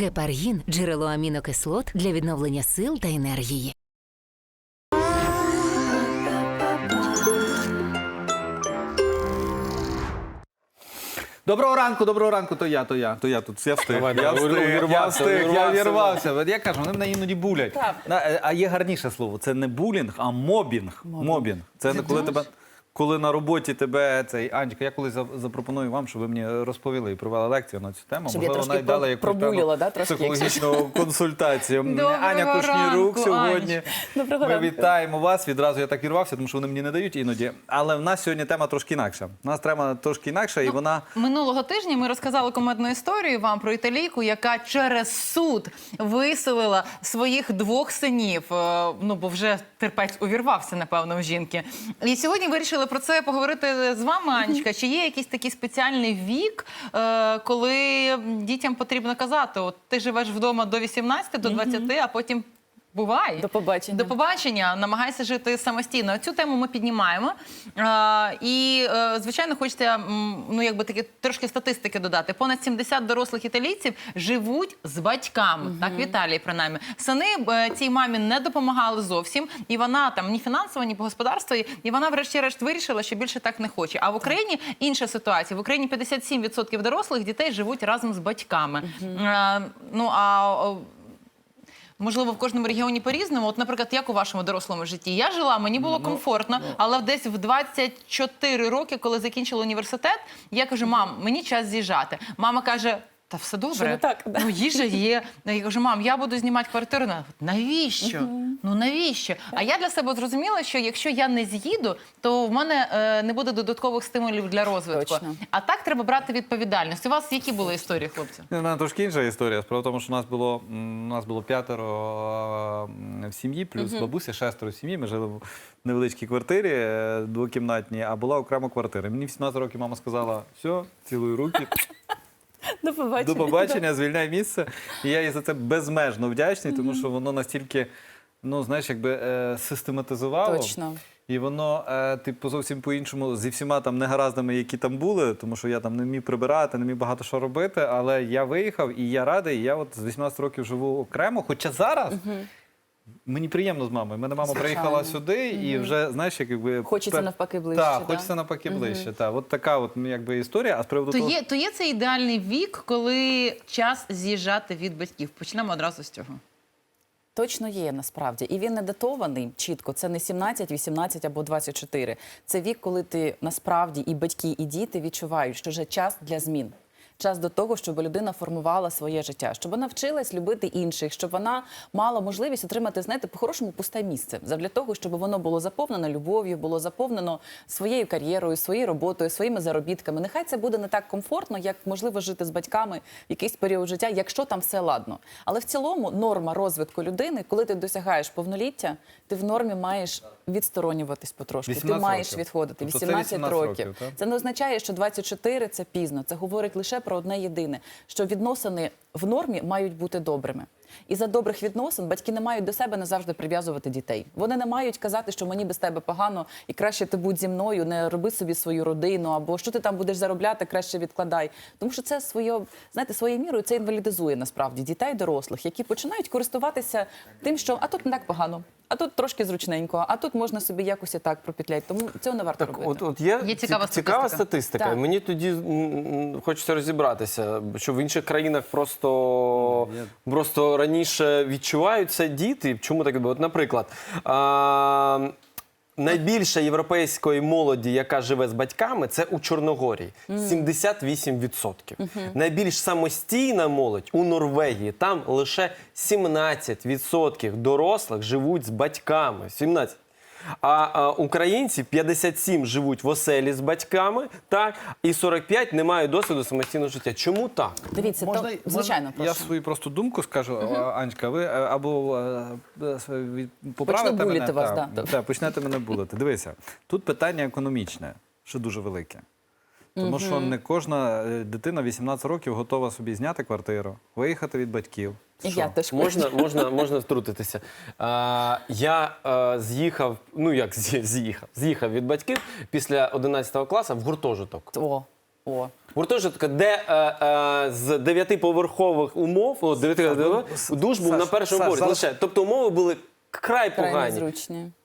Гепаргін джерело амінокислот для відновлення сил та енергії. Доброго ранку, доброго ранку, то я, то я, то я тут. Я встиг. Давай, я давай, встиг, я увірвався, встиг, я увірвався. вірвався. От Я кажу, вони мене іноді булять. Так. На, е, А є гарніше слово. Це не булінг, а мобінг. Мобінг. Це коли тебе. Коли на роботі тебе цей Анечка, я колись за- запропоную вам, щоб ви мені розповіли і провели лекцію на цю тему. Щоб я Можливо, трошки навіть дали про- якусь певну да, трошки, психологічну консультацію. Доброго Аня Кушнірук сьогодні. Доброго Ми ранку. вітаємо вас. Відразу я так вірвався, тому що вони мені не дають іноді. Але в нас сьогодні тема трошки інакша. У нас тема трошки інакша, і вона. Минулого тижня ми розказали комедну історію вам про італійку, яка через суд виселила своїх двох синів. Е, Ну бо вже терпець увірвався, напевно, у жінки. І сьогодні вирішили про це поговорити з вами, Анечка. Чи є якийсь такий спеціальний вік, е, коли дітям потрібно казати: от ти живеш вдома до 18, до 20, а потім. Буває. До побачення. До побачення. Намагайся жити самостійно. Цю тему ми піднімаємо. А, і, е, звичайно, хочеться ну, якби таки трошки статистики додати. Понад 70 дорослих італійців живуть з батьками. Так, в Італії, принаймні. Сини е, цій мамі не допомагали зовсім, і вона там ні фінансово, ні по господарству. І вона, врешті-решт, вирішила, що більше так не хоче. А в Україні інша ситуація. В Україні 57% дорослих дітей живуть разом з батьками. Е, ну а Можливо, в кожному регіоні по-різному. От, наприклад, як у вашому дорослому житті? Я жила, мені було Ну, комфортно, але десь в 24 роки, коли закінчила університет, я кажу: мам, мені час з'їжджати. Мама каже. Та все добре. Що не так, да? Ну, їжа є. Я кажу, мам, я буду знімати квартиру. Вона, Навіщо? Ну навіщо? А я для себе зрозуміла, що якщо я не з'їду, то в мене е, не буде додаткових стимулів для розвитку. Точно. А так треба брати відповідальність. У вас які були історії, хлопці? У мене трошки інша історія. Справа в тому, що у нас було, у нас було п'ятеро в сім'ї, плюс бабуся, шестеро в сім'ї. Ми жили в невеличкій квартирі е, двокімнатній, а була окрема квартира. Мені в 17 років мама сказала: все, цілую руки, До побачення. до побачення, звільняй місце. І я їй за це безмежно вдячний, тому що воно настільки, ну знаєш, якби е, систематизувало. Точно. І воно, е, типу, зовсім по-іншому зі всіма там негараздами, які там були, тому що я там не міг прибирати, не міг багато що робити. Але я виїхав і я радий. і Я от з 18 років живу окремо. Хоча зараз мені приємно з мамою. Мене мама Звичайно. приїхала сюди, і вже знаєш, як якби Хочеться пер- навпаки ближче, Так, да? хочеться навпаки ближче. Так, от така от ну, якби історія. А з приводу То того, є, то є це ідеальний вік, коли час з'їжджати від батьків. Почнемо одразу з цього. Точно є насправді. І він не датований чітко. Це не 17, 18 або 24. Це вік, коли ти насправді і батьки, і діти відчувають, що вже час для змін. Час до того, щоб людина формувала своє життя, щоб вона вчилась любити інших, щоб вона мала можливість отримати, знаєте, по-хорошому пусте місце для того, щоб воно було заповнено любов'ю, було заповнено своєю кар'єрою, своєю роботою, своїми заробітками. Нехай це буде не так комфортно, як можливо жити з батьками в якийсь період життя, якщо там все ладно. Але в цілому норма розвитку людини, коли ти досягаєш повноліття, ти в нормі маєш відсторонюватись потрошку. Ти маєш років. відходити. Тобто 18, 18 років. років. Це не означає, що 24 – це пізно. Це говорить лише про одне єдине, що відносини в нормі мають бути добрими. І за добрих відносин батьки не мають до себе назавжди прив'язувати дітей. Вони не мають казати, що мені без тебе погано, і краще ти будь зі мною, не роби собі свою родину, або що ти там будеш заробляти, краще відкладай. Тому що це своє, знаєте, своєю мірою це інвалідизує насправді дітей, дорослих, які починають користуватися тим, що а тут не так погано, а тут трошки зручненько, а тут можна собі якось і так пропетляти. Тому цього не варто Так, робити. от, от є, Є цікава ці- цікава статистика. статистика. Так. Мені тоді хочеться розібратися, що в інших країнах просто, просто раніше відчуваються діти. Чому так відбувається? От, наприклад, а, найбільше європейської молоді, яка живе з батьками, це у Чорногорії 78%. Найбільш самостійна молодь у Норвегії. Там лише 17% дорослих живуть з батьками. 17. А, а українці 57 живуть в оселі з батьками, так, і 45 не мають досвіду самостійного життя. Чому так? Дивіться, то, Можна, звичайно, можна, прошу. я свою просто думку скажу, Анечка. Ви е, або е, е, поправите мене, вас, та, да. та, почнете мене булити. Дивися, тут питання економічне, що дуже велике. Тому що не кожна е, дитина 18 років готова собі зняти квартиру, виїхати від батьків. Що? я теж Можна, можна, можна втрутитися. А, я е, з'їхав, ну як з'їхав, з'їхав від батьків після 11 класу в гуртожиток. О, О, Гуртожитка, де е, е, з дев'ятиповерхових умов, о, дев'яти, душ був Саш, на першому Саш, поверсі. Лише. Тобто умови були край погані.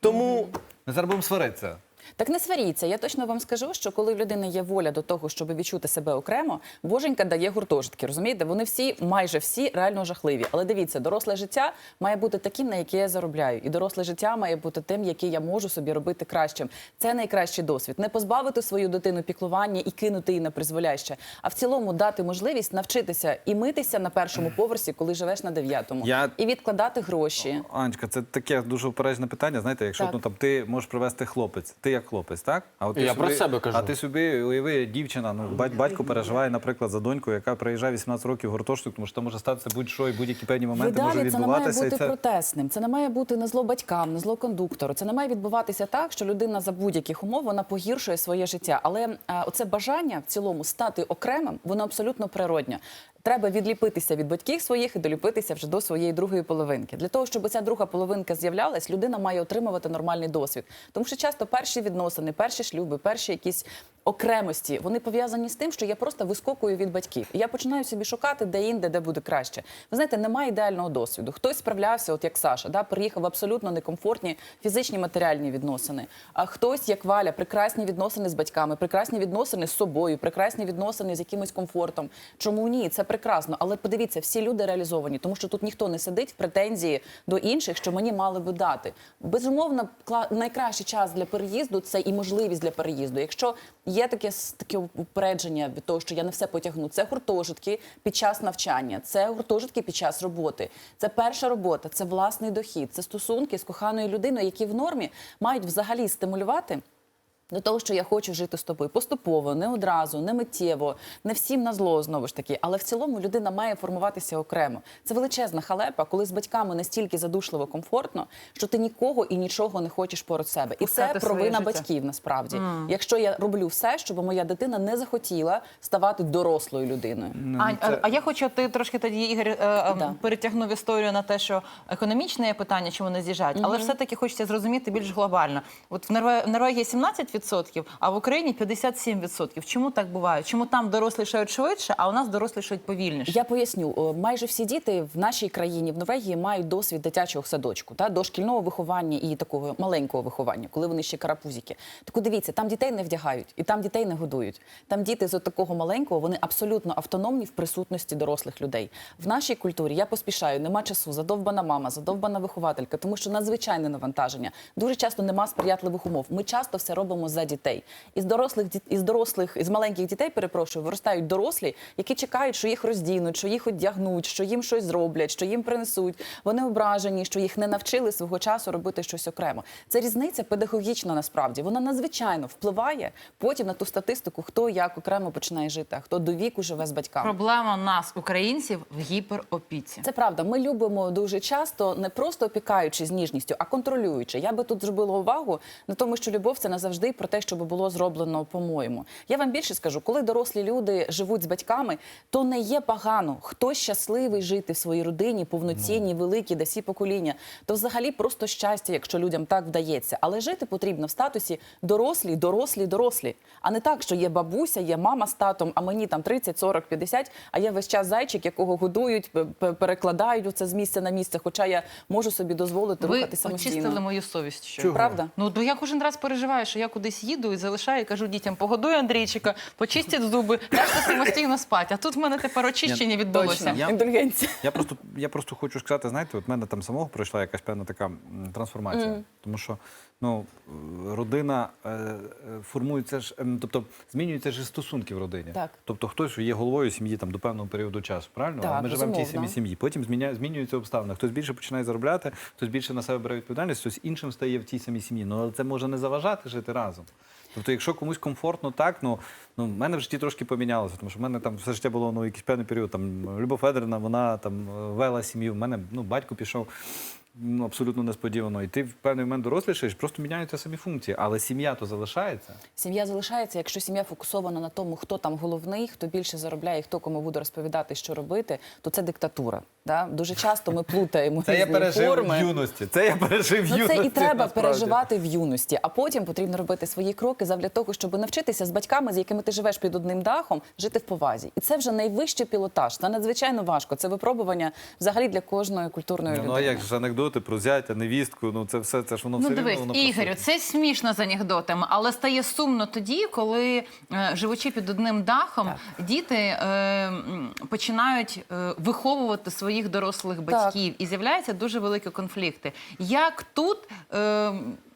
Тому Ми зараз будемо сваритися. Так не сваріться. Я точно вам скажу, що коли в людини є воля до того, щоб відчути себе окремо, боженька дає гуртожитки. Розумієте, вони всі, майже всі, реально жахливі. Але дивіться, доросле життя має бути таким, на яке я заробляю, і доросле життя має бути тим, яке я можу собі робити кращим. Це найкращий досвід. Не позбавити свою дитину піклування і кинути її на призволяще, а в цілому дати можливість навчитися і митися на першому поверсі, коли живеш на дев'ятому, Я- і відкладати гроші. Анечка, це таке дуже упереджене питання. Знаєте, якщо Так. ну там ти можеш привести хлопець, ти як хлопець, так? А от ти Я про себе кажу. А ти собі уяви, дівчина, ну бать- батько переживає, наприклад, за доньку, яка приїжджає 18 років в гуртожиток, тому що там може статися будь-що і будь-які певні моменти можуть Видалі це не має бути це... протесним. Це не має бути на зло батькам, на зло кондуктору. Це не має відбуватися так, що людина за будь-яких умов вона погіршує своє життя. Але а, оце бажання в цілому стати окремим, воно абсолютно природнє. Треба відліпитися від батьків своїх і доліпитися вже до своєї другої половинки. Для того, щоб ця друга половинка з'являлась, людина має отримувати нормальний досвід. Тому що часто перші відносини, перші шлюби, перші якісь окремості, вони пов'язані з тим, що я просто вискокую від батьків. І я починаю собі шукати де інде, де буде краще. Ви знаєте, немає ідеального досвіду. Хтось справлявся, от як Саша, да, приїхав в абсолютно некомфортні фізичні матеріальні відносини. А хтось, як Валя, прекрасні відносини з батьками, прекрасні відносини з собою, прекрасні відносини з якимось комфортом. Чому ні? Це прекрасно. Але подивіться, всі люди реалізовані, тому що тут ніхто не сидить в претензії до інших, що мені мали би дати. Безумовно, найкращий час для переїзду це і можливість для переїзду. Якщо є таке таке упередження від того, що я не все потягну, це гуртожитки під час навчання, це гуртожитки під час роботи. Це перша робота, це власний дохід, це стосунки з коханою людиною, які в нормі мають взагалі стимулювати. До того, що я хочу жити з тобою поступово, не одразу, не миттєво, не всім на зло знову ж таки. Але в цілому людина має формуватися окремо. Це величезна халепа, коли з батьками настільки задушливо комфортно, що ти нікого і нічого не хочеш поруч себе. І це Пускати провина життя. батьків насправді. Якщо я роблю все, щоб моя дитина не захотіла ставати дорослою людиною. Ань, а, а я хочу, ти трошки тоді Ігор е, е, Да. перетягнув історію на те, що економічне питання, чому не з'їжджають, але все-таки хочеться зрозуміти більш глобально. От в Норвегії 17%, а в Україні 57%. Чому так буває? Чому там дорослішають швидше, а у нас дорослішають повільніше? Я поясню, майже всі діти в нашій країні в Норвегії мають досвід дитячого садочку, та дошкільного виховання і такого маленького виховання, коли вони ще карапузики. Так дивіться, там дітей не вдягають і там дітей не годують. Там діти з такого маленького вони абсолютно автономні в присутності дорослих людей. В нашій культурі я поспішаю, нема часу, задовбана мама, задовбана вихователька, тому що надзвичайне навантаження. Дуже часто нема сприятливих умов. Ми часто все робимо за дітей. Із дорослих із дорослих, із маленьких дітей, перепрошую, виростають дорослі, які чекають, що їх роздінуть, що їх одягнуть, що їм щось зроблять, що їм принесуть. Вони ображені, що їх не навчили свого часу робити щось окремо. Це різниця педагогічна насправді. Вона надзвичайно впливає потім на ту статистику, хто як окремо починає жити, а хто до віку живе з батьками. Проблема нас, українців, в гіперопіці. Це правда. Ми любимо дуже часто не просто опікаючи з ніжністю, а контролюючи. Я би тут зробила увагу на тому, що любов це не завжди про те, щоб було зроблено по-моєму. Я вам більше скажу, коли дорослі люди живуть з батьками, то не є погано. Хтось щасливий жити в своїй родині, повноцінній, великій, де всі покоління. То взагалі просто щастя, якщо людям так вдається. Але жити потрібно в статусі дорослі, дорослі, дорослі. А не так, що є бабуся, є мама з татом, а мені там 30, 40, 50, а я весь час зайчик, якого годують, перекладають оце з місця на місце, хоча я можу собі дозволити Ви рухати самостійно. очистили мою совість. Що? Чого? Правда? Ну, бо я кожен раз переживаю, що я кудись їду і залишаю, і кажу дітям, погодуй Андрійчика, почистіть зуби, ляжте самостійно спати. А тут в мене тепер очищення відбулося. Я- індульгенція. Я просто, я просто хочу сказати, знаєте, от мене там самого пройшла якась певна така м, трансформація. Тому що ну, родина е, е, формується ж, ем, тобто змінюються ж стосунки в родині. Так. Тобто хтось є головою сім'ї там до певного періоду часу, правильно? Так, Ми живемо в тій самій сім'ї. Потім зміня, змінюються обставини. Хтось більше починає заробляти, хтось більше на себе бере відповідальність, хтось іншим стає в тій самій сім'ї. Ну але це може не заважати жити разом. Тобто, якщо комусь комфортно так, ну ну в мене в житті трошки помінялося, тому що в мене там все життя було ну якийсь певний період. Там Любов Федорівна, вона там е, вела сім'ю. В мене ну батько пішов. Ну, абсолютно несподівано. І ти в певний момент дорослішаєш, просто міняються самі функції, але сім'я то залишається. Сім'я залишається, якщо сім'я фокусована на тому, хто там головний, хто більше заробляє, хто кому буде розповідати, що робити, то це диктатура. Да? Дуже часто ми плутаємо Це я пережив форми. в юності. Це я пережив в Ну, юності. це і треба насправді. переживати в юності, а потім потрібно робити свої кроки задля того, щоб навчитися з батьками, з якими ти живеш під одним дахом, жити в повазі. І це вже найвищий пілотаж. Це надзвичайно важко. Це випробування взагалі для кожної культурної Ну, людини. а як ж анекдоти про зятя, невістку, ну це все, це ж воно Ну все дивись, рівно воно Ігорю, це смішно з анекдотами, але стає сумно тоді, коли е, живучи під одним дахом, діти е, починають е, виховувати своїх дорослих батьків, і з'являються дуже великі конфлікти. Як тут е,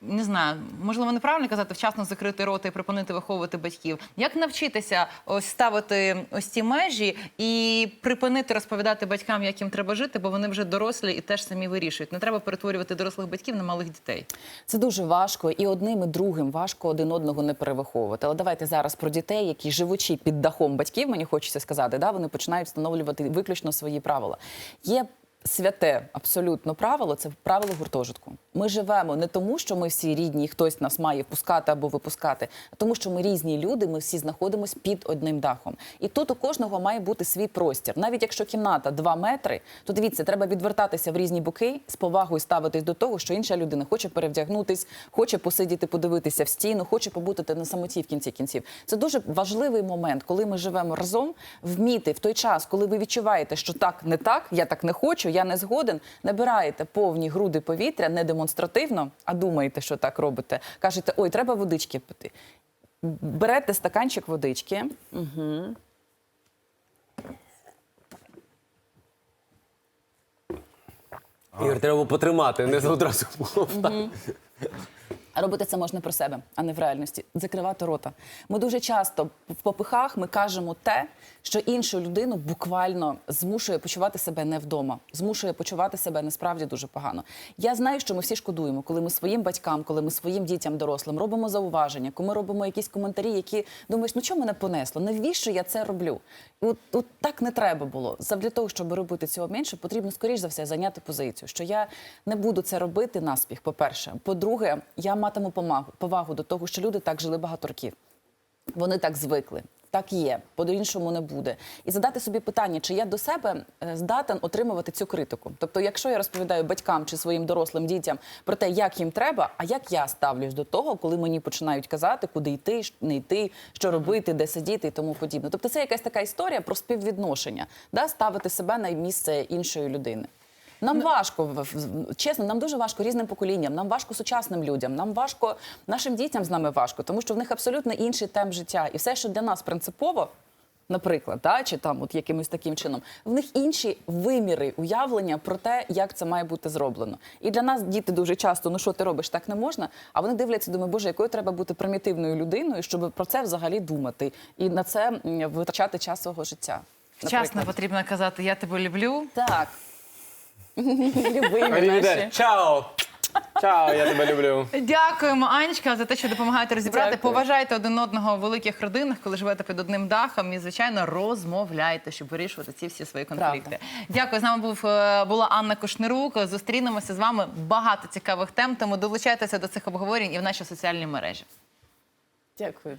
не знаю, можливо, неправильно казати, вчасно закрити рота і припинити виховувати батьків. Як навчитися ось ставити ось ці межі і припинити розповідати батькам, як їм треба жити, бо вони вже дорослі і теж самі вирішують. Не треба перетворювати дорослих батьків на малих дітей. Це дуже важко, і одним і другим важко один одного не перевиховувати. Але давайте зараз про дітей, які живучи під дахом батьків, мені хочеться сказати, да, вони починають встановлювати виключно свої правила. Є святе абсолютно правило це правило гуртожитку. Ми живемо не тому, що ми всі рідні, і хтось нас має впускати або випускати, а тому, що ми різні люди, ми всі знаходимося під одним дахом. І тут у кожного має бути свій простір. Навіть якщо кімната 2 метри, то дивіться, треба відвертатися в різні боки з повагою ставитись до того, що інша людина хоче перевдягнутись, хоче посидіти, подивитися в стіну, хоче побути на самоті в кінці кінців. Це дуже важливий момент, коли ми живемо разом, вміти в той час, коли ви відчуваєте, що так не так, я так не хочу, я не згоден. Набираєте повні груди повітря, не демонстративно, а думаєте, що так робите. Кажете, ой, треба водички пити. Берете стаканчик водички. Угу. Ігор, треба потримати, не одразу. Робити це можна про себе, а не в реальності. Закривати рота. Ми дуже часто в попихах ми кажемо те, що іншу людину буквально змушує почувати себе не вдома, змушує почувати себе насправді дуже погано. Я знаю, що ми всі шкодуємо, коли ми своїм батькам, коли ми своїм дітям дорослим робимо зауваження, коли ми робимо якісь коментарі, які думаєш, ну чому мене понесло? Навіщо я це роблю? І от, от так не треба було. Для того, щоб робити цього менше, потрібно скоріш за все зайняти позицію, що я не буду це робити наспіх. По-перше, по-друге, я матиму повагу до того, що люди так жили багато років. Вони так звикли. Так є, по-іншому не буде. І задати собі питання, чи я до себе е, здатен отримувати цю критику. Тобто, якщо я розповідаю батькам чи своїм дорослим дітям про те, як їм треба, а як я ставлюсь до того, коли мені починають казати, куди йти, не йти, що робити, де сидіти і тому подібне. Тобто, це якась така історія про співвідношення, да? ставити себе на місце іншої людини. Нам важко, в- в- чесно, нам дуже важко різним поколінням, нам важко сучасним людям, нам важко нашим дітям з нами важко, тому що в них абсолютно інший темп життя. І все, що для нас принципово, наприклад, да, чи там от якимось таким чином, в них інші виміри уявлення про те, як це має бути зроблено. І для нас діти дуже часто, ну що ти робиш, так не можна. А вони дивляться, думають, боже, якою треба бути примітивною людиною, щоб про це взагалі думати і на це витрачати час свого життя. Вчасно наприклад. потрібно казати Я тебе люблю. Так. Любимі наші. Чао! Чао, я тебе люблю. Дякуємо, Анечка, за те, що допомагаєте розібрати. Дякую. Поважайте один одного в великих родинах, коли живете під одним дахом. І, звичайно, розмовляйте, щоб вирішувати ці всі свої конфлікти. Правда. Дякую. З нами був е, була Анна Кошнирук. Зустрінемося з вами. Багато цікавих тем. Тому долучайтеся до цих обговорень і в наші соціальні мережі. Дякую.